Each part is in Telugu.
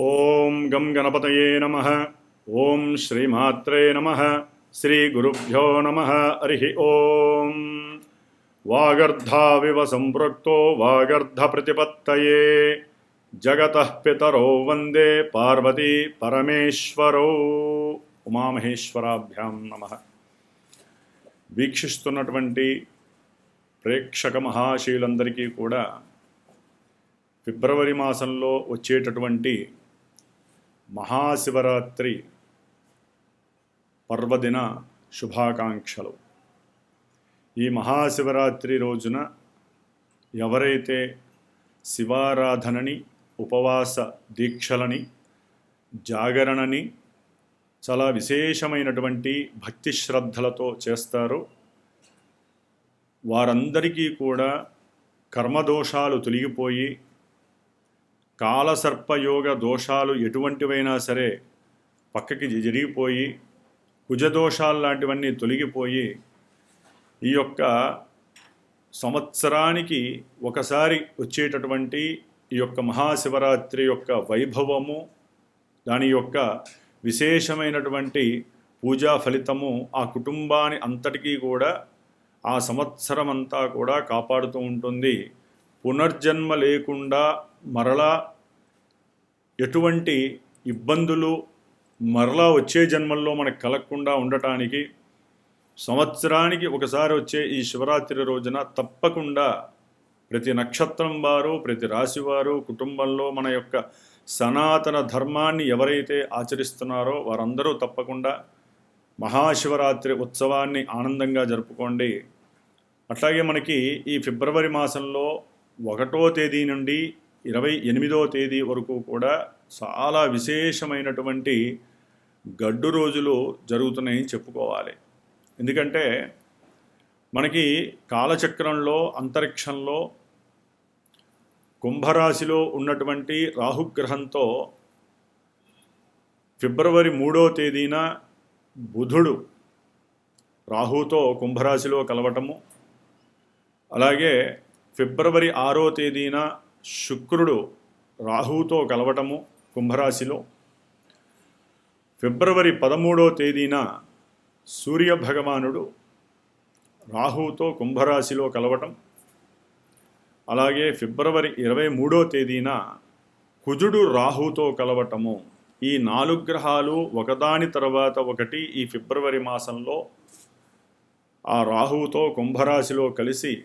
ఓం గం గణపతయే నమ. ఓం శ్రీమాత్రే నమ. శ్రీగురుభ్యో నమ. హరి ఓం. వాగర్ధావివ సంపృక్తో వాగర్ధ ప్రతిపత్తయే. జగత పితరో వందే పార్వతీ పరమేశ్వరో. ఉమామహేశ్వరాభ్యాం నమ. వీక్షిస్తున్నటువంటి ప్రేక్షక మహాశీలందరికీ కూడా ఫిబ్రవరి మాసంలో వచ్చేటటువంటి మహాశివరాత్రి పర్వదిన శుభాకాంక్షలు. ఈ మహాశివరాత్రి రోజున ఎవరైతే శివారాధనని ఉపవాస దీక్షలని జాగరణని చాలా విశేషమైనటువంటి భక్తి శ్రద్ధలతో చేస్తారో వారందరికీ కూడా కర్మదోషాలు తొలగిపోయి కాలసర్పయోగ దోషాలు ఎటువంటివైనా సరే పక్కకి జరిగిపోయి కుజదోషాలు లాంటివన్నీ తొలగిపోయి ఈ యొక్క సంవత్సరానికి ఒకసారి వచ్చేటటువంటి ఈ యొక్క మహాశివరాత్రి యొక్క వైభవము దాని యొక్క విశేషమైనటువంటి పూజా ఫలితము ఆ కుటుంబాన్ని అంతటికీ కూడా ఆ సంవత్సరం అంతా కూడా కాపాడుతూ ఉంటుంది. పునర్జన్మ లేకుండా మరలా ఎటువంటి ఇబ్బందులు మరలా వచ్చే జన్మల్లో మనకు కలగకుండా ఉండటానికి సంవత్సరానికి ఒకసారి వచ్చే ఈ శివరాత్రి రోజున తప్పకుండా ప్రతి నక్షత్రం వారు ప్రతి రాశి వారు కుటుంబంలో మన యొక్క సనాతన ధర్మాన్ని ఎవరైతే ఆచరిస్తున్నారో వారందరూ తప్పకుండా మహాశివరాత్రి ఉత్సవాన్ని ఆనందంగా జరుపుకోండి. అట్లాగే మనకి ఈ ఫిబ్రవరి మాసంలో ఒకటో తేదీ నుండి ఇరవై ఎనిమిదో తేదీ వరకు కూడా చాలా విశేషమైనటువంటి గడ్డు రోజులు జరుగుతున్నాయని చెప్పుకోవాలి. ఎందుకంటే మనకి కాలచక్రంలో అంతరిక్షంలో కుంభరాశిలో ఉన్నటువంటి రాహుగ్రహంతో ఫిబ్రవరి మూడో తేదీన బుధుడు రాహుతో కుంభరాశిలో కలవటము అలాగే ఫిబ్రవరి ఆరో తేదీన శుక్రుడు రాహుతో కలవటము కుంభరాశిలో. ఫిబ్రవరి పదమూడో తేదీన సూర్య భగవానుడు రాహుతో కుంభరాశిలో కలవటం. అలాగే ఫిబ్రవరి ఇరవై మూడో తేదీన కుజుడు రాహుతో కలవటము. ఈ నాలుగు గ్రహాలు ఒకదాని తర్వాత ఒకటి ఈ ఫిబ్రవరి మాసంలో ఆ రాహువుతో కుంభరాశిలో కలిసి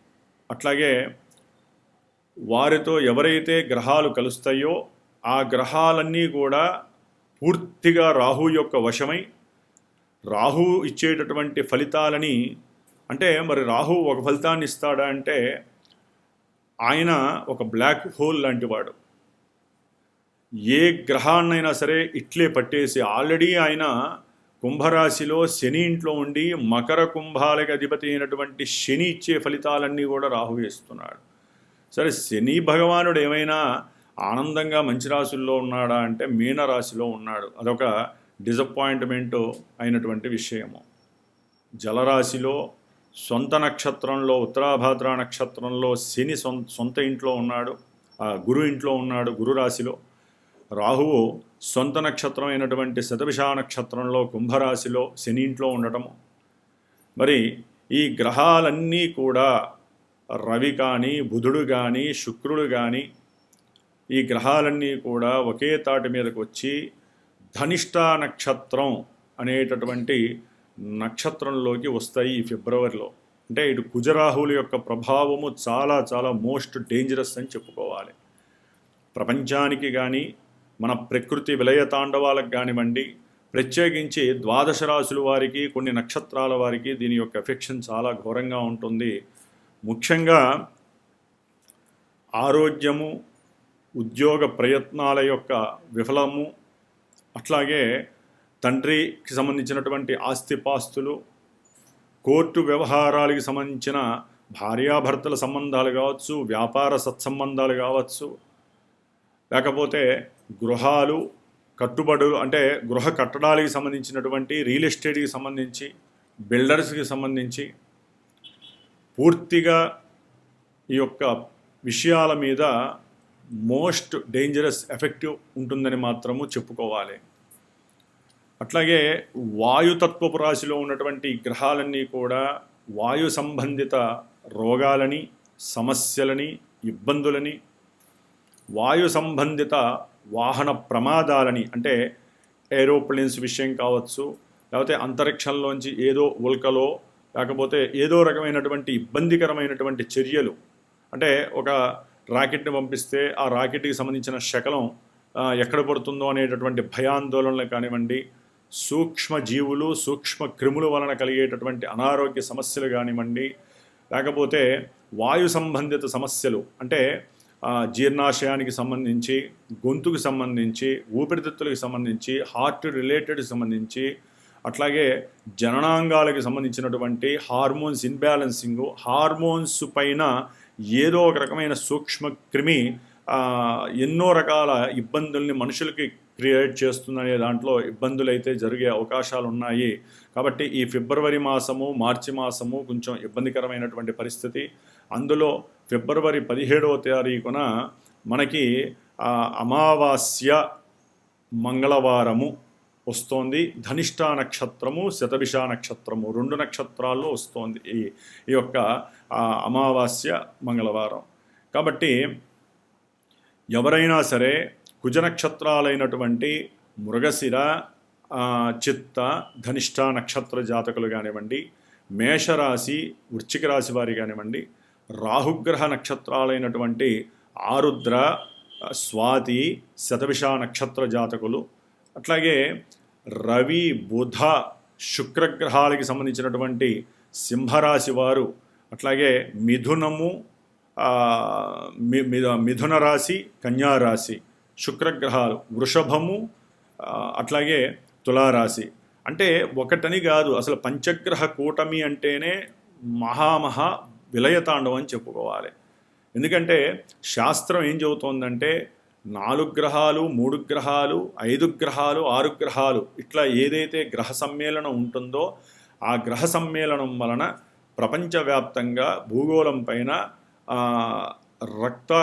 అట్లాగే వారితో ఎవరైతే గ్రహాలు కలుస్తాయో ఆ గ్రహాలన్నీ కూడా పూర్తిగా రాహు యొక్క వశమై రాహు ఇచ్చేటటువంటి ఫలితాలని అంటే మరి రాహు ఒక ఫలితాన్ని ఇస్తాడా అంటే ఆయన ఒక బ్లాక్ హోల్ లాంటివాడు ఏ గ్రహాన్నైనా సరే ఇట్లే పట్టేసి ఆల్రెడీ ఆయన కుంభరాశిలో శని ఇంట్లో ఉండి మకర కుంభాలకి అధిపతి అయినటువంటి శని ఇచ్చే ఫలితాలన్నీ కూడా రాహు వేస్తున్నాడు. సరే శని భగవానుడు ఏమైనా ఆనందంగా మంచి రాశుల్లో ఉన్నాడా అంటే మీన రాశిలో ఉన్నాడు. అదొక డిసప్పాయింట్మెంట్ అయినటువంటి విషయము. జలరాశిలో సొంత నక్షత్రంలో ఉత్తరాభాద్ర నక్షత్రంలో శని సొంత సొంత ఇంట్లో ఉన్నాడు. ఆ గురు ఇంట్లో ఉన్నాడు గురు రాశిలో. రాహువు సొంత నక్షత్రం అయినటువంటి శతభిషా నక్షత్రంలో కుంభరాశిలో శనింట్లో ఉండటము. మరి ఈ గ్రహాలన్నీ కూడా రవి కానీ బుధుడు కానీ శుక్రుడు కానీ ఈ గ్రహాలన్నీ కూడా ఒకే తాటి మీదకు వచ్చి ధనిష్ట నక్షత్రం అనేటటువంటి నక్షత్రంలోకి వస్తాయి ఈ ఫిబ్రవరిలో. అంటే ఇటు కుజరాహువుల యొక్క ప్రభావము చాలా చాలా మోస్ట్ డేంజరస్ అని చెప్పుకోవాలి. ప్రపంచానికి కానీ మన ప్రకృతి విలయ తాండవాలకు కానివ్వండి ప్రత్యేకించి ద్వాదశ రాశుల వారికి కొన్ని నక్షత్రాల వారికి దీని యొక్క ఎఫెక్షన్ చాలా ఘోరంగా ఉంటుంది. ముఖ్యంగా ఆరోగ్యము ఉద్యోగ ప్రయత్నాల యొక్క విఫలము అట్లాగే తండ్రికి సంబంధించినటువంటి ఆస్తిపాస్తులు కోర్టు వ్యవహారాలకి సంబంధించిన భార్యాభర్తల సంబంధాలు కావచ్చు వ్యాపార సత్సంబంధాలు కావచ్చు లేకపోతే గృహాలు కట్టుబడులు అంటే గృహ కట్టడాలకి సంబంధించినటువంటి రియల్ ఎస్టేట్కి సంబంధించి బిల్డర్స్కి సంబంధించి పూర్తిగా ఈ యొక్క విషయాల మీద మోస్ట్ డేంజరస్ ఎఫెక్టివ్ ఉంటుందని మాత్రము చెప్పుకోవాలి. అట్లాగే వాయుతత్వపు రాశిలో ఉన్నటువంటి గ్రహాలన్నీ కూడా వాయు సంబంధిత రోగాలని సమస్యలని ఇబ్బందులని వాయు సంబంధిత వాహన ప్రమాదాలని అంటే ఏరోప్లేన్స్ విషయం కావచ్చు లేకపోతే అంతరిక్షంలోంచి ఏదో ఉల్కలో లేకపోతే ఏదో రకమైనటువంటి ఇబ్బందికరమైనటువంటి చర్యలు అంటే ఒక రాకెట్ని పంపిస్తే ఆ రాకెట్కి సంబంధించిన శకలం ఎక్కడ పడుతుందో అనేటటువంటి భయాందోళనలు కానివ్వండి సూక్ష్మ జీవులు సూక్ష్మ క్రిముల వలన కలిగేటటువంటి అనారోగ్య సమస్యలు కానివ్వండి లేకపోతే వాయు సంబంధిత సమస్యలు అంటే జీర్ణాశయానికి సంబంధించి గొంతుకు సంబంధించి ఊపిరితిత్తులకు సంబంధించి హార్ట్ రిలేటెడ్ సంబంధించి అట్లాగే జననాంగాలకు సంబంధించినటువంటి హార్మోన్స్ ఇన్బ్యాలెన్సింగ్ హార్మోన్స్ పైన ఏదో ఒక రకమైన సూక్ష్మ క్రిమి ఎన్నో రకాల ఇబ్బందుల్ని మనుషులకి క్రియేట్ చేస్తుందనే దాంట్లో ఇబ్బందులు అయితే జరిగే అవకాశాలు ఉన్నాయి కాబట్టి ఈ ఫిబ్రవరి మాసము మార్చి మాసము కొంచెం ఇబ్బందికరమైనటువంటి పరిస్థితి. అందులో ఫిబ్రవరి పదిహేడవ తారీఖున మనకి ఆ, అమావాస్య మంగళవారము వస్తోంది. ధనిష్ట నక్షత్రము శతభిష నక్షత్రము రెండు నక్షత్రాల్లో వస్తోంది ఈ ఈ యొక్క అమావాస్య మంగళవారం. కాబట్టి ఎవరైనా సరే కుజ నక్షత్రాలైనటువంటి మృగశిర చిత్త ధనిష్ట నక్షత్ర జాతకులు కానివ్వండి మేషరాశి వృశ్చిక రాశి వారి కానివ్వండి రాహుగ్రహ నక్షత్రాలైనటువంటి ఆరుద్ర స్వాతి శతభిష నక్షత్ర జాతకులు అట్లాగే రవి బుధ శుక్రగ్రహాలకి సంబంధించినటువంటి సింహరాశి వారు అట్లాగే మిథునము మి- మిథున రాశి కన్యారాశి శుక్రగ్రహాలు వృషభము అట్లాగే తులారాశి. అంటే ఒకటని కాదు అసలు పంచగ్రహ కూటమి అంటేనే మహామహా విలయతాండవం అని చెప్పుకోవాలి. ఎందుకంటే శాస్త్రం ఏం చెబుతోందంటే నాలుగు గ్రహాలు మూడు గ్రహాలు ఐదు గ్రహాలు ఆరు గ్రహాలు ఇట్లా ఏదైతే గ్రహ సమ్మేళనం ఉంటుందో ఆ గ్రహ సమ్మేళనం వలన ప్రపంచవ్యాప్తంగా భూగోళం పైన రక్త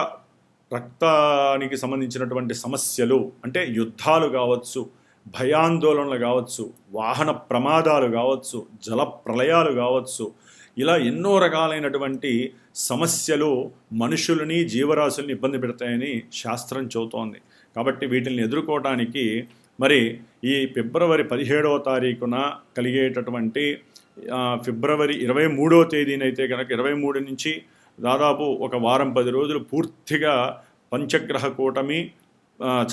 రక్తానికి సంబంధించినటువంటి సమస్యలు అంటే యుద్ధాలు కావచ్చు భయాందోళనలు కావచ్చు వాహన ప్రమాదాలు కావచ్చు జల ప్రళయాలు కావచ్చు ఇలా ఎన్నో రకాలైనటువంటి సమస్యలు మనుషులని జీవరాశుల్ని ఇబ్బంది పెడతాయని శాస్త్రం చెబుతోంది. కాబట్టి వీటిని ఎదుర్కోవటానికి మరి ఈ ఫిబ్రవరి పదిహేడవ తారీఖున కలిగేటటువంటి ఫిబ్రవరి ఇరవై మూడవ తేదీనైతే కనుక ఇరవై మూడు నుంచి దాదాపు ఒక వారం పది రోజులు పూర్తిగా పంచగ్రహ కూటమి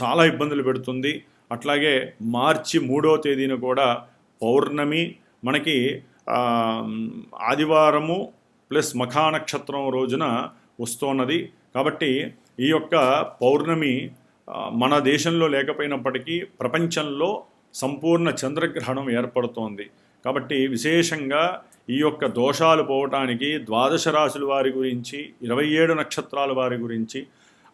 చాలా ఇబ్బందులు పెడుతుంది. అట్లాగే మార్చి మూడో తేదీన కూడా పౌర్ణమి మనకి ఆదివారము ప్లస్ మఖా నక్షత్రం రోజున వస్తున్నది. కాబట్టి ఈ యొక్క పౌర్ణమి మన దేశంలో లేకపోయినప్పటికీ ప్రపంచంలో సంపూర్ణ చంద్రగ్రహణం ఏర్పడుతోంది. కాబట్టి విశేషంగా ఈ యొక్క దోషాలు పోవటానికి ద్వాదశ రాశుల వారి గురించి ఇరవై ఏడు నక్షత్రాల వారి గురించి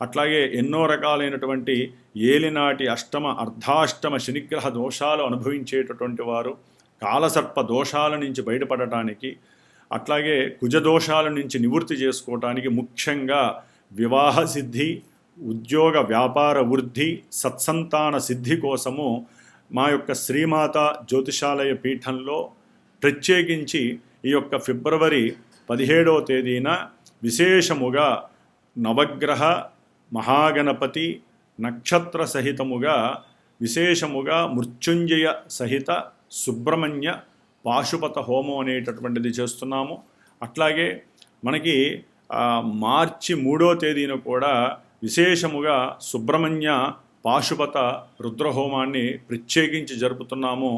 అట్లాగే ఎన్నో రకాలైనటువంటి ఏలినాటి అష్టమ అర్ధాష్టమ శనిగ్రహ దోషాలు అనుభవించేటటువంటి వారు కాలసర్ప దోషాల నుంచి బయటపడటానికి అట్లాగే కుజ దోషాల నుంచి నివృత్తి చేసుకోవటానికి ముఖ్యంగా వివాహ సిద్ధి ఉద్యోగ వ్యాపార వృద్ధి సత్సంతాన సిద్ధి కోసము మా యొక్క శ్రీమాత జ్యోతిషాలయ పీఠంలో ప్రత్యేకించి ఈ యొక్క ఫిబ్రవరి పదిహేడవ తేదీన విశేషముగా నవగ్రహ మహాగణపతి నక్షత్ర సహితముగా విశేషముగా మృత్యుంజయ సహిత సుబ్రహ్మణ్య పాశుపత హోమం అనేటటువంటిది చేస్తున్నాము. అట్లాగే మనకి మార్చి మూడో తేదీన కూడా విశేషముగా సుబ్రహ్మణ్య పాశుపత రుద్రహోమాన్ని ప్రత్యేకించి జరుపుతున్నాము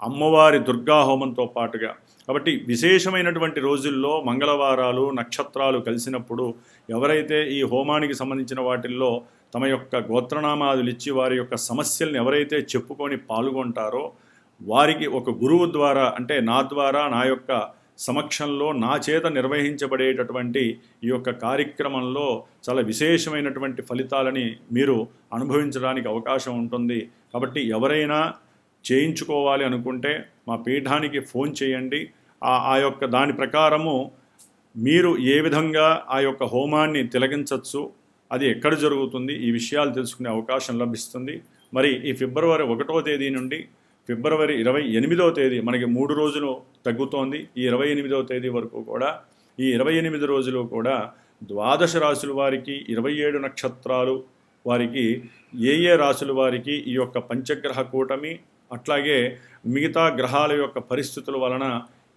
అమ్మవారి దుర్గా హోమంతో పాటుగా. కాబట్టి విశేషమైనటువంటి రోజుల్లో మంగళవారాలు నక్షత్రాలు కలిసినప్పుడు ఎవరైతే ఈ హోమానికి సంబంధించిన వాటిల్లో తమ యొక్క గోత్రనామాదులు ఇచ్చి వారి యొక్క సమస్యల్ని ఎవరైతే చెప్పుకొని పాల్గొంటారో వారికి ఒక గురువు ద్వారా అంటే నా ద్వారా నా యొక్క సమక్షంలో నా చేత నిర్వహించబడేటటువంటి ఈ యొక్క కార్యక్రమంలో చాలా విశేషమైనటువంటి ఫలితాలని మీరు అనుభవించడానికి అవకాశం ఉంటుంది. కాబట్టి ఎవరైనా చేయించుకోవాలి అనుకుంటే మా పీఠానికి ఫోన్ చేయండి. ఆ యొక్క దాని ప్రకారము మీరు ఏ విధంగా ఆ యొక్క హోమాన్ని తిలగించవచ్చు అది ఎక్కడ జరుగుతుంది ఈ విషయాలు తెలుసుకునే అవకాశం లభిస్తుంది. మరి ఈ ఫిబ్రవరి ఒకటో తేదీ నుండి ఫిబ్రవరి ఇరవై ఎనిమిదవ తేదీ మనకి మూడు రోజులు తగ్గుతోంది. ఈ ఇరవై ఎనిమిదవ తేదీ వరకు కూడా ఈ ఇరవై ఎనిమిది రోజులు కూడా ద్వాదశ రాశుల వారికి ఇరవై ఏడు నక్షత్రాలు వారికి ఏ ఏ రాశుల వారికి ఈ యొక్క పంచగ్రహ కూటమి అట్లాగే మిగతా గ్రహాల యొక్క పరిస్థితుల వలన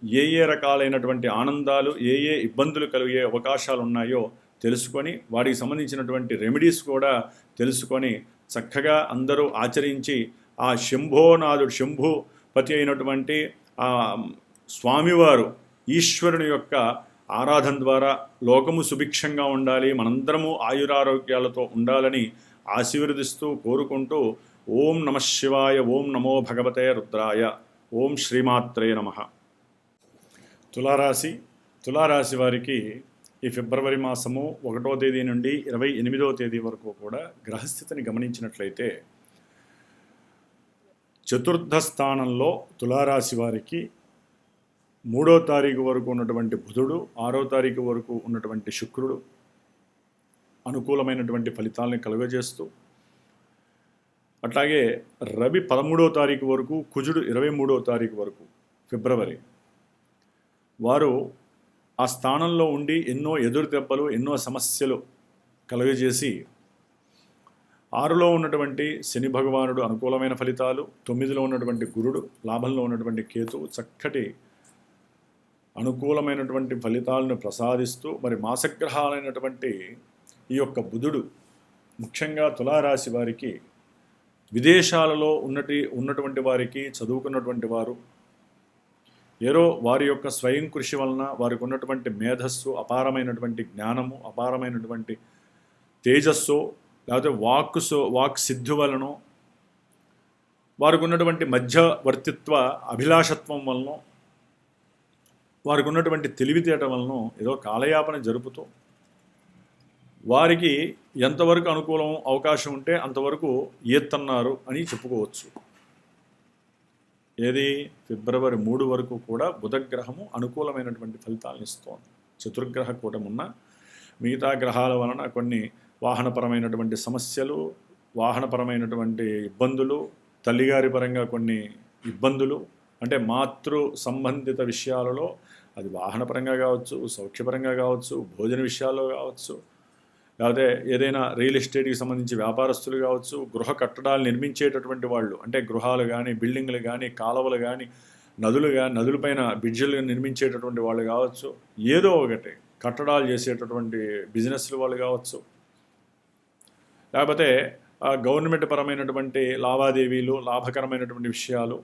ఏ ఏ రకాలైనటువంటి ఆనందాలు ఏ ఏ ఇబ్బందులు కలిగే అవకాశాలు ఉన్నాయో తెలుసుకొని వాటికి సంబంధించినటువంటి రెమెడీస్ కూడా తెలుసుకొని చక్కగా అందరూ ఆచరించి ఆ శంభోనాథుడు శంభుపతి అయినటువంటి ఆ స్వామివారు ఈశ్వరుని యొక్క ఆరాధన ద్వారా లోకము సుభిక్షంగా ఉండాలి మనందరము ఆయురారోగ్యాలతో ఉండాలని ఆశీర్వదిస్తూ కోరుకుంటూ ఓం నమ శివాయ ఓం నమో భగవతే రుద్రాయ ఓం శ్రీమాత్రే నమ. తులారాశి తులారాశి వారికి ఈ ఫిబ్రవరి మాసము ఒకటో తేదీ నుండి ఇరవై ఎనిమిదవ తేదీ వరకు కూడా గ్రహస్థితిని గమనించినట్లయితే చతుర్థ స్థానంలో తులారాశి వారికి మూడో తారీఖు వరకు ఉన్నటువంటి బుధుడు ఆరో తారీఖు వరకు ఉన్నటువంటి శుక్రుడు అనుకూలమైనటువంటి ఫలితాలను కలుగజేస్తూ అట్లాగే రవి పదమూడో తారీఖు వరకు కుజుడు ఇరవై మూడో తారీఖు వరకు ఫిబ్రవరి వారు ఆ స్థానంలో ఉండి ఎన్నో ఎదురు దెబ్బలు ఎన్నో సమస్యలు కలుగజేసి ఆరులో ఉన్నటువంటి శని భగవానుడు అనుకూలమైన ఫలితాలు తొమ్మిదిలో ఉన్నటువంటి గురుడు లాభంలో ఉన్నటువంటి కేతువు చక్కటి అనుకూలమైనటువంటి ఫలితాలను ప్రసాదిస్తూ మరి మాసగ్రహాలైనటువంటి ఈ యొక్క బుధుడు ముఖ్యంగా తులారాశి వారికి విదేశాలలో ఉన్నటి ఉన్నటువంటి వారికి చదువుకున్నటువంటి వారు ఏరో వారి యొక్క స్వయం కృషి వలన వారికి ఉన్నటువంటి మేధస్సు అపారమైనటువంటి జ్ఞానము అపారమైనటువంటి తేజస్సు లేకపోతే వాక్ సో వాక్ సిద్ధి వలన వారికి ఉన్నటువంటి మధ్యవర్తిత్వ అభిలాషత్వం వలన వారికి ఉన్నటువంటి తెలివితేట వలన ఏదో కాలయాపన జరుపుతూ వారికి ఎంతవరకు అనుకూలం అవకాశం ఉంటే అంతవరకు ఈత్తన్నారు అని చెప్పుకోవచ్చు. ఏది? ఫిబ్రవరి మూడు వరకు కూడా బుధగ్రహము అనుకూలమైనటువంటి ఫలితాలను ఇస్తోంది. చతుర్గ్రహ కూటమున్న మిగతా గ్రహాల వలన కొన్ని వాహనపరమైనటువంటి సమస్యలు వాహనపరమైనటువంటి ఇబ్బందులు తల్లిగారి పరంగా కొన్ని ఇబ్బందులు అంటే మాతృ సంబంధిత విషయాలలో అది వాహనపరంగా కావచ్చు సౌఖ్యపరంగా కావచ్చు భోజన విషయాల్లో కావచ్చు లేకపోతే ఏదైనా రియల్ ఎస్టేట్కి సంబంధించి వ్యాపారస్తులు కావచ్చు గృహ కట్టడాలు నిర్మించేటటువంటి వాళ్ళు అంటే గృహాలు కానీ బిల్డింగ్లు కానీ కాలువలు కానీ నదులు కానీ నదులపైన బ్రిడ్జిలు నిర్మించేటటువంటి వాళ్ళు కావచ్చు ఏదో ఒకటి కట్టడాలు చేసేటటువంటి బిజినెస్లు వాళ్ళు కావచ్చు లేకపోతే గవర్నమెంట్ పరమైనటువంటి లావాదేవీలు లాభకరమైనటువంటి విషయాలు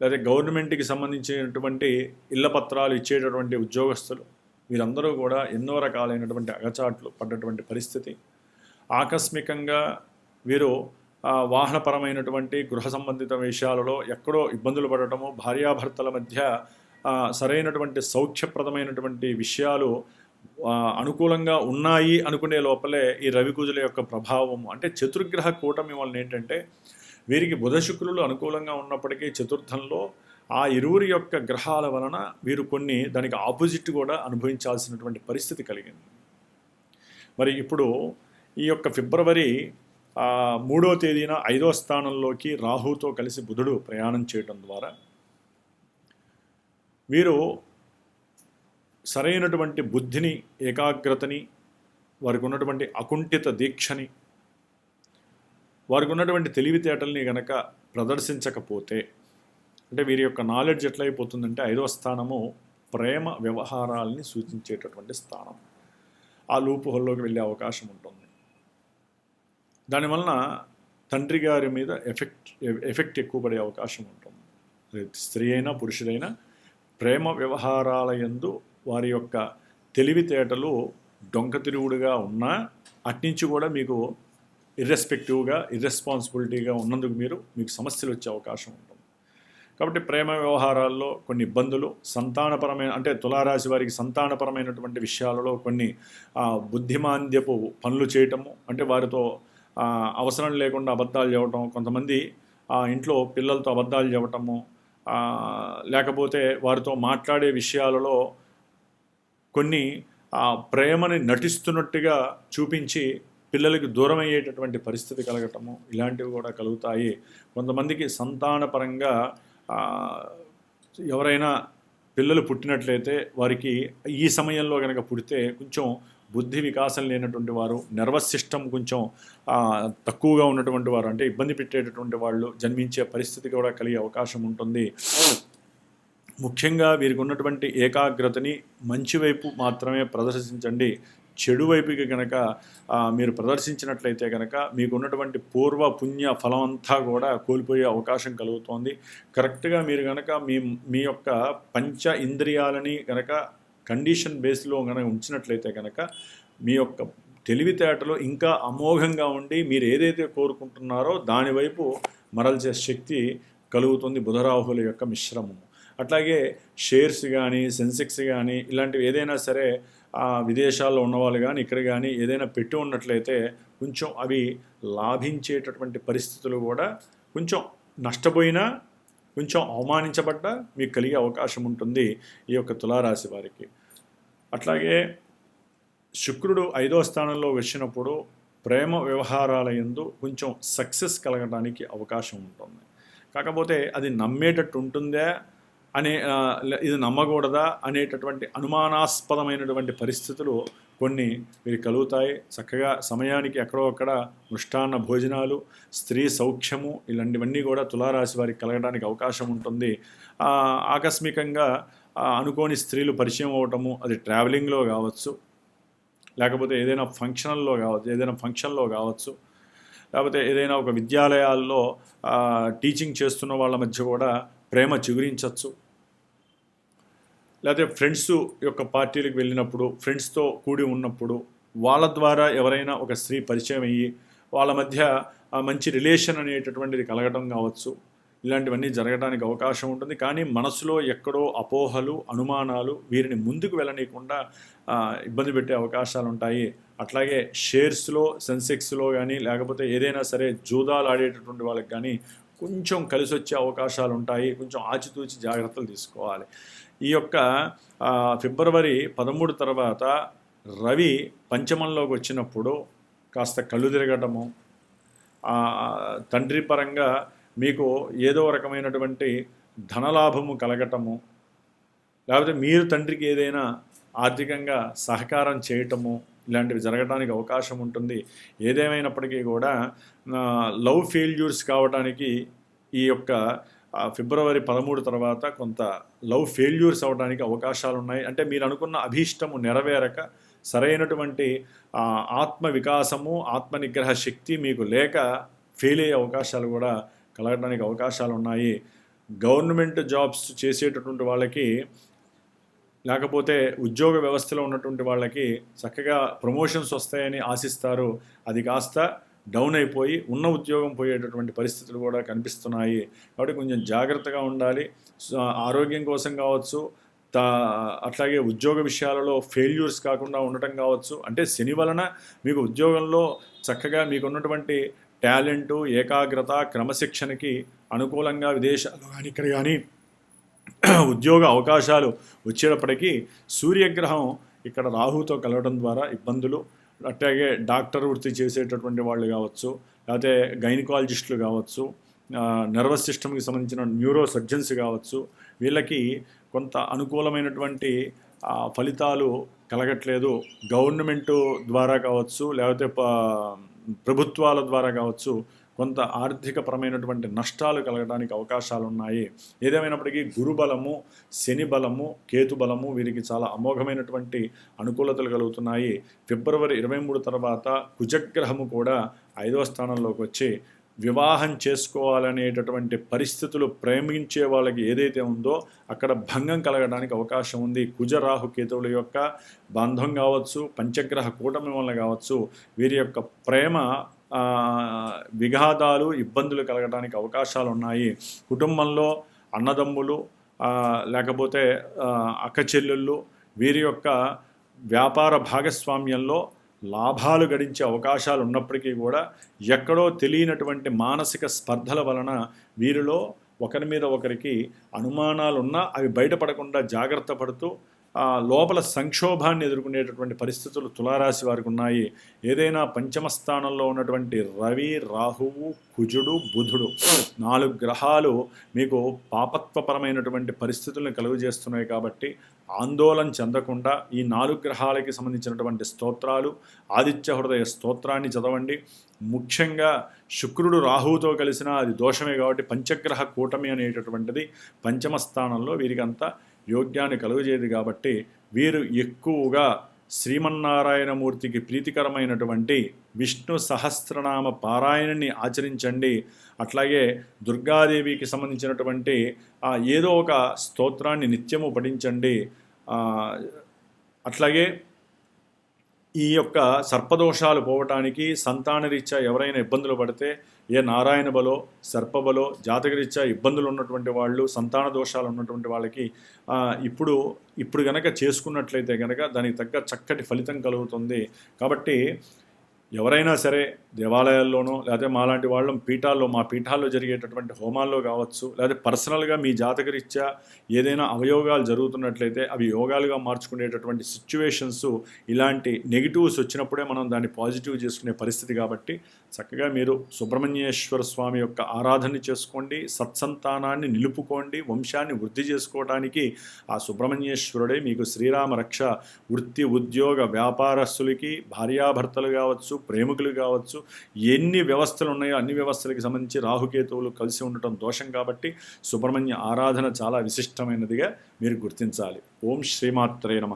లేదా గవర్నమెంట్కి సంబంధించినటువంటి ఇళ్ళ పత్రాలు ఇచ్చేటటువంటి ఉద్యోగస్తులు వీరందరూ కూడా ఎన్నో రకాలైనటువంటి అగచాట్లు పడ్డటువంటి పరిస్థితి. ఆకస్మికంగా వీరు వాహనపరమైనటువంటి గృహ సంబంధిత విషయాలలో ఎక్కడో ఇబ్బందులు పడటము భార్యాభర్తల మధ్య సరైనటువంటి సౌఖ్యప్రదమైనటువంటి విషయాలు అనుకూలంగా ఉన్నాయి అనుకునే లోపలే ఈ రవికుజుల యొక్క ప్రభావము అంటే చతుర్గ్రహ కూటమి వలన ఏంటంటే వీరికి బుధ శుక్రులు అనుకూలంగా ఉన్నప్పటికీ చతుర్థంలో ఆ ఇరువురి యొక్క గ్రహాల వలన వీరు కొన్ని దానికి ఆపోజిట్ కూడా అనుభవించాల్సినటువంటి పరిస్థితి కలిగింది. మరి ఇప్పుడు ఈ యొక్క ఫిబ్రవరి మూడో తేదీన ఐదో స్థానంలోకి రాహుతో కలిసి బుధుడు ప్రయాణం చేయడం ద్వారా వీరు సరైనటువంటి బుద్ధిని ఏకాగ్రతని వారికి ఉన్నటువంటి అకుంఠిత దీక్షని వారికి ఉన్నటువంటి తెలివితేటల్ని గనక ప్రదర్శించకపోతే అంటే వీరి యొక్క నాలెడ్జ్ ఎట్లయిపోతుందంటే ఐదవ స్థానము ప్రేమ వ్యవహారాలని సూచించేటటువంటి స్థానం. ఆ లూపు హోల్లోకి వెళ్ళే అవకాశం ఉంటుంది. దానివలన తండ్రి గారి మీద ఎఫెక్ట్ ఎఫెక్ట్ ఎక్కువ పడే అవకాశం ఉంటుంది. స్త్రీ అయినా పురుషుడైనా ప్రేమ వ్యవహారాల యందు వారి యొక్క తెలివితేటలు డొంక తిరుగుడుగా ఉన్నా అట్నుంచి కూడా మీకు ఇర్రెస్పెక్టివ్గా ఇర్రెస్పాన్సిబిలిటీగా ఉన్నందుకు మీరు మీకు సమస్యలు వచ్చే అవకాశం ఉంటుంది. కాబట్టి ప్రేమ వ్యవహారాల్లో కొన్ని ఇబ్బందులు సంతానపరమైన అంటే తులారాశి వారికి సంతానపరమైనటువంటి విషయాలలో కొన్ని బుద్ధిమాంద్యపు పనులు చేయటము అంటే వారితో అవసరం లేకుండా అబద్ధాలు చెప్పటం కొంతమంది ఆ, ఇంట్లో పిల్లలతో అబద్ధాలు చెప్పటము లేకపోతే వారితో మాట్లాడే విషయాలలో కొన్ని ఆ ప్రేమని నటిస్తున్నట్టుగా చూపించి పిల్లలకి దూరం అయ్యేటటువంటి పరిస్థితి కలగటము ఇలాంటివి కూడా కలుగుతాయి. కొంతమందికి సంతానపరంగా ఎవరైనా పిల్లలు పుట్టినట్లయితే వారికి ఈ సమయంలో కనుక పుడితే కొంచెం బుద్ధి వికాసం లేనటువంటి వారు నర్వస్ సిస్టమ్ కొంచెం తక్కువగా ఉన్నటువంటి వారు అంటే ఇబ్బంది పెట్టేటటువంటి వాళ్ళు జన్మించే పరిస్థితి కూడా కలిగే అవకాశం ఉంటుంది. ముఖ్యంగా వీరికి ఉన్నటువంటి ఏకాగ్రతని మంచి వైపు మాత్రమే ప్రదర్శించండి. చెడు వైపుకి కనుక మీరు ప్రదర్శించినట్లయితే కనుక మీకు ఉన్నటువంటి పూర్వ పుణ్య ఫలం అంతా కూడా కోల్పోయే అవకాశం కలుగుతోంది. కరెక్ట్గా మీరు కనుక మీ మీ యొక్క పంచ ఇంద్రియాలని కనుక కండిషన్ బేస్లో కనుక ఉంచినట్లయితే కనుక మీ యొక్క తెలివితేటలు ఇంకా అమోఘంగా ఉండి మీరు ఏదైతే కోరుకుంటున్నారో దానివైపు మరల్చే శక్తి కలుగుతుంది బుధరాహుల యొక్క మిశ్రమము. అట్లాగే షేర్స్ కానీ సెన్సెక్స్ కానీ ఇలాంటివి ఏదైనా సరే విదేశాల్లో ఉన్నవాళ్ళు కానీ ఇక్కడ కానీ ఏదైనా పెట్టి ఉన్నట్లయితే కొంచెం అవి లాభించేటటువంటి పరిస్థితులు కూడా కొంచెం నష్టపోయినా కొంచెం అవమానించబడ్డ మీకు కలిగే అవకాశం ఉంటుంది ఈ యొక్క తులారాశి వారికి. అట్లాగే శుక్రుడు ఐదో స్థానంలో వచ్చినప్పుడు ప్రేమ వ్యవహారాల యందు కొంచెం సక్సెస్ కలగడానికి అవకాశం ఉంటుంది. కాకపోతే అది నమ్మేటట్టు ఉంటుందా? అనే ఇది నమ్మకూడదా అనేటటువంటి అనుమానాస్పదమైనటువంటి పరిస్థితులు కొన్ని మీరు కలుగుతాయి. చక్కగా సమయానికి ఎక్కడో అక్కడ మృష్టాన్న భోజనాలు స్త్రీ సౌఖ్యము ఇలాంటివన్నీ కూడా తులారాశి వారికి కలగడానికి అవకాశం ఉంటుంది. ఆకస్మికంగా అనుకోని స్త్రీలు పరిచయం అవటము అది ట్రావెలింగ్లో కావచ్చు లేకపోతే ఏదైనా ఫంక్షన్లో కావచ్చు ఏదైనా ఫంక్షన్లో కావచ్చు లేకపోతే ఏదైనా ఒక విద్యాలయాల్లో టీచింగ్ చేస్తున్న వాళ్ళ మధ్య కూడా ప్రేమ చిగురించవచ్చు లేకపోతే ఫ్రెండ్స్ యొక్క పార్టీలకు వెళ్ళినప్పుడు ఫ్రెండ్స్తో కూడి ఉన్నప్పుడు వాళ్ళ ద్వారా ఎవరైనా ఒక స్త్రీ పరిచయం అయ్యి వాళ్ళ మధ్య మంచి రిలేషన్ అనేటటువంటిది కలగడం కావచ్చు. ఇలాంటివన్నీ జరగడానికి అవకాశం ఉంటుంది. కానీ మనసులో ఎక్కడో అపోహలు అనుమానాలు వీరిని ముందుకు వెళ్ళనీయకుండా ఇబ్బంది పెట్టే అవకాశాలు ఉంటాయి. అట్లాగే షేర్స్లో సెన్సెక్స్లో కానీ లేకపోతే ఏదైనా సరే జూదాలు ఆడేటటువంటి వాళ్ళకి కానీ కొంచెం కలిసి వచ్చే అవకాశాలు ఉంటాయి. కొంచెం ఆచితూచి జాగ్రత్తలు తీసుకోవాలి. ఈ యొక్క ఫిబ్రవరి పదమూడు తర్వాత రవి పంచమంలోకి వచ్చినప్పుడు కాస్త కళ్ళు తిరగటము తండ్రి పరంగా మీకు ఏదో రకమైనటువంటి ధనలాభము కలగటము లేకపోతే మీరు తండ్రికి ఏదైనా ఆర్థికంగా సహకారం చేయటము ఇలాంటివి జరగడానికి అవకాశం ఉంటుంది. ఏదేమైనప్పటికీ కూడా లవ్ ఫెయిల్యూర్స్ కావడానికి ఈ యొక్క ఆ, ఫిబ్రవరి పదమూడు తర్వాత కొంత లవ్ ఫెయిల్యూర్స్ అవడానికి అవకాశాలు ఉన్నాయి అంటే మీరు అనుకున్న అభీష్టము నెరవేరక సరైనటువంటి ఆత్మ వికాసము ఆత్మ నిగ్రహ శక్తి మీకు లేక ఫెయిల్ అయ్యే అవకాశాలు కూడా కలగడానికి అవకాశాలు ఉన్నాయి గవర్నమెంట్ జాబ్స్ చేసేటటువంటి వాళ్ళకి లేకపోతే ఉద్యోగ వ్యవస్థలో ఉన్నటువంటి వాళ్ళకి చక్కగా ప్రమోషన్స్ వస్తాయని ఆశిస్తారు. అది కాస్త డౌన్ అయిపోయి ఉన్న ఉద్యోగం పోయేటటువంటి పరిస్థితులు కూడా కనిపిస్తున్నాయి. కాబట్టి కొంచెం జాగ్రత్తగా ఉండాలి. ఆరోగ్యం కోసం కావచ్చు తా అట్లాగే ఉద్యోగ విషయాలలో ఫెయిల్యూర్స్ కాకుండా ఉండటం కావచ్చు. అంటే శని వలన మీకు ఉద్యోగంలో చక్కగా మీకున్నటువంటి టాలెంటు ఏకాగ్రత క్రమశిక్షణకి అనుకూలంగా విదేశాలు కానీ ఇక్కడ కానీ ఉద్యోగ అవకాశాలు వచ్చేటప్పటికీ సూర్యగ్రహం ఇక్కడ రాహుతో కలవడం ద్వారా ఇబ్బందులు అట్లాగే డాక్టర్ వృత్తి చేసేటటువంటి వాళ్ళు కావచ్చు లేకపోతే గైనకాలజిస్టులు కావచ్చు నర్వస్ సిస్టమ్కి సంబంధించిన న్యూరో సర్జన్స్ కావచ్చు వీళ్ళకి కొంత అనుకూలమైనటువంటి ఫలితాలు కలగట్లేదు. గవర్నమెంటు ద్వారా కావచ్చు లేకపోతే ప- ప్రభుత్వాల ద్వారా కావచ్చు కొంత ఆర్థికపరమైనటువంటి నష్టాలు కలగడానికి అవకాశాలు ఉన్నాయి ఏదేమైనప్పటికీ గురుబలము శని బలము కేతు బలము వీరికి చాలా అమోఘమైనటువంటి అనుకూలతలు కలుగుతున్నాయి. ఫిబ్రవరి ఇరవై మూడు తర్వాత కుజగ్రహము కూడా ఐదవ స్థానంలోకి వచ్చి వివాహం చేసుకోవాలనేటటువంటి పరిస్థితులు ప్రేమించే వాళ్ళకి ఏదైతే ఉందో అక్కడ భంగం కలగడానికి అవకాశం ఉంది. కుజరాహు కేతువుల యొక్క బంధం కావచ్చు పంచగ్రహ కూటమి వలన కావచ్చు వీరి యొక్క ప్రేమ విఘాతాలు ఇబ్బందులు కలగడానికి అవకాశాలు ఉన్నాయి కుటుంబంలో అన్నదమ్ములు లేకపోతే అక్క చెల్లెళ్ళు వీరి యొక్క వ్యాపార భాగస్వామ్యంలో లాభాలు గడించే అవకాశాలు ఉన్నప్పటికీ కూడా ఎక్కడో తెలియనటువంటి మానసిక స్పర్ధల వలన వీరిలో ఒకరి మీద ఒకరికి అనుమానాలున్నా అవి బయటపడకుండా జాగ్రత్త పడుతూ లోపల సంక్షోభాన్ని ఎదుర్కొనేటటువంటి పరిస్థితులు తులారాశి వారికి ఉన్నాయి. ఏదైనా పంచమ స్థానంలో ఉన్నటువంటి రవి రాహువు కుజుడు బుధుడు నాలుగు గ్రహాలు మీకు పాపత్వపరమైనటువంటి పరిస్థితులను కలుగజేస్తున్నాయి కాబట్టి ఆందోళన చెందకుండా ఈ నాలుగు గ్రహాలకి సంబంధించినటువంటి స్తోత్రాలు ఆదిత్య హృదయ స్తోత్రాన్ని చదవండి. ముఖ్యంగా శుక్రుడు రాహువుతో కలిసిన అది దోషమే కాబట్టి పంచగ్రహ కూటమి అనేటటువంటిది పంచమ స్థానంలో వీరికంతా యోగ్యాన్ని కలుగజేది కాబట్టి వీరు ఎక్కువగా శ్రీమన్నారాయణమూర్తికి ప్రీతికరమైనటువంటి విష్ణు సహస్రనామ పారాయణని ఆచరించండి. అట్లాగే దుర్గాదేవికి సంబంధించినటువంటి ఆ, ఏదో ఒక స్తోత్రాన్ని నిత్యము పఠించండి. అట్లాగే ఈ యొక్క సర్పదోషాలు పోవటానికి సంతానరీత్యా ఎవరైనా ఇబ్బందులు పడితే ఏ నారాయణ బలో సర్పబలో జాతకరీత్యా ఇబ్బందులు ఉన్నటువంటి వాళ్ళు సంతాన దోషాలు ఉన్నటువంటి వాళ్ళకి ఇప్పుడు ఇప్పుడు గనక చేసుకున్నట్లయితే గనక దానికి తగ్గ చక్కటి ఫలితం కలుగుతుంది. కాబట్టి ఎవరైనా సరే దేవాలయాల్లోనో లేకపోతే మాలాంటి వాళ్ళం పీఠాల్లో మా పీఠాల్లో జరిగేటటువంటి హోమాల్లో కావచ్చు లేకపోతే పర్సనల్గా మీ జాతకరీత్యా ఏదైనా అవయోగాలు జరుగుతున్నట్లయితే అవి యోగాలుగా మార్చుకునేటటువంటి సిచ్యువేషన్స్ ఇలాంటి నెగిటివ్స్ వచ్చినప్పుడే మనం దాన్ని పాజిటివ్ చేసుకునే పరిస్థితి కాబట్టి చక్కగా మీరు సుబ్రహ్మణ్యేశ్వర స్వామి యొక్క ఆరాధన చేసుకోండి సత్సంతానాన్ని నిలుపుకోండి వంశాన్ని వృద్ధి చేసుకోవడానికి ఆ సుబ్రహ్మణ్యేశ్వరుడే మీకు శ్రీరామ రక్ష వృత్తి ఉద్యోగ వ్యాపారస్తులకి భార్యాభర్తలు కావచ్చు ప్రేమికులు కావచ్చు ఎన్ని వ్యవస్థలు ఉన్నాయో అన్ని వ్యవస్థలకు సంబంధించి రాహుకేతువులు కలిసి ఉండటం దోషం కాబట్టి సుబ్రహ్మణ్య ఆరాధన చాలా విశిష్టమైనదిగా మీరు గుర్తించాలి. ఓం శ్రీమాత్రే నమ.